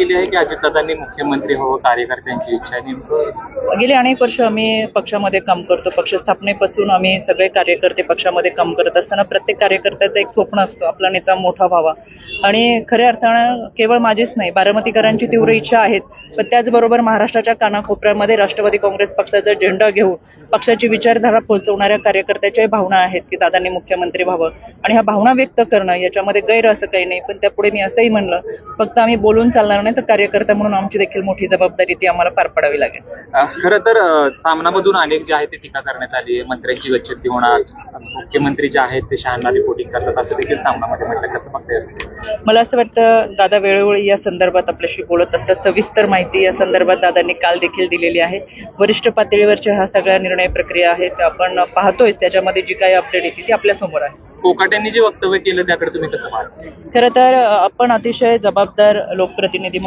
केली आहे की अजितदादांनी मुख्यमंत्री हो कार्यकर्त्यांची इच्छा आहे नेमकं? गेली अनेक वर्ष आम्ही पक्षामध्ये काम करतो. पक्ष स्थापनेपासून आम्ही सगळे कार्यकर्ते पक्षामध्ये काम करत असताना प्रत्येक कार्यकर्त्याचं एक स्वप्न असतो आपला नेता मोठा व्हावा. आणि खऱ्या अर्थानं केवळ माझीच नाही बारामतीकरांची तीव्र इच्छा आहेत. पण त्याचबरोबर महाराष्ट्राच्या कानाकोपऱ्यामध्ये राष्ट्रवादी काँग्रेस पक्षाचा झेंडा घेऊन पक्षाची विचारधारा पोहोचवणाऱ्या कार्यकर्त्याच्याही भावना आहेत की दादांनी मुख्यमंत्री व्हावं. आणि ह्या भावना व्यक्त करणं याच्यामध्ये गैर असं काही नाही पण त्यापुढे मी असंही म्हणलं फक्त आम्ही बोलून चालणार नाही तर कार्यकर्ता म्हणून आमची देखील मोठी जबाबदारी ती आम्हाला पार पाडावी लागेल. खरं तर अ, सामनामधून अनेक जे आहे ते टीका करण्यात आली आहे. मंत्र्यांची गच्छती होणार मुख्यमंत्री जे आहेत ते शहाणा रिपोर्टिंग करतात. असं देखील सामनामध्ये म्हटलं. कसं बघताय असं? मला असं वाटतं दादा वेळोवेळी या संदर्भात आपल्याशी बोलत असतात. सविस्तर माहिती या संदर्भात दादांनी काल देखील दिलेली आहे. वरिष्ठ पातळीवरच्या ह्या सगळ्या निर्णय प्रक्रिया आहेत. आपण पाहतोय त्याच्यामध्ये जी काही अपडेट येते ती आपल्यासमोर आहे. कोकाट्यांनी जे वक्तव्य केलं त्याकडे तुम्ही कसं पाहता? खरं तर आपण अतिशय जबाबदार लोकप्रतिनिधी